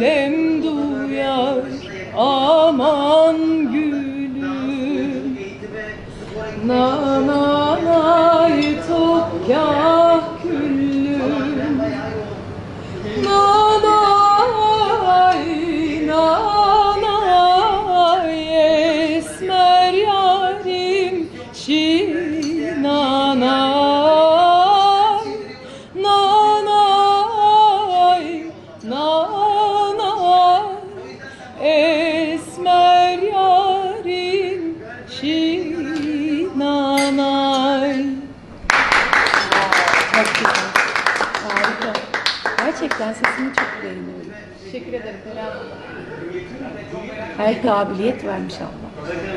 alem duyar Aman gülüm. Nanay topkah küllüm. Nanay, nanay esmer yarim şinanay Çok güzel. Harika. Gerçekten sesini çok beğeniyorum. Teşekkür ederim Her kabiliyet vermiş Allah.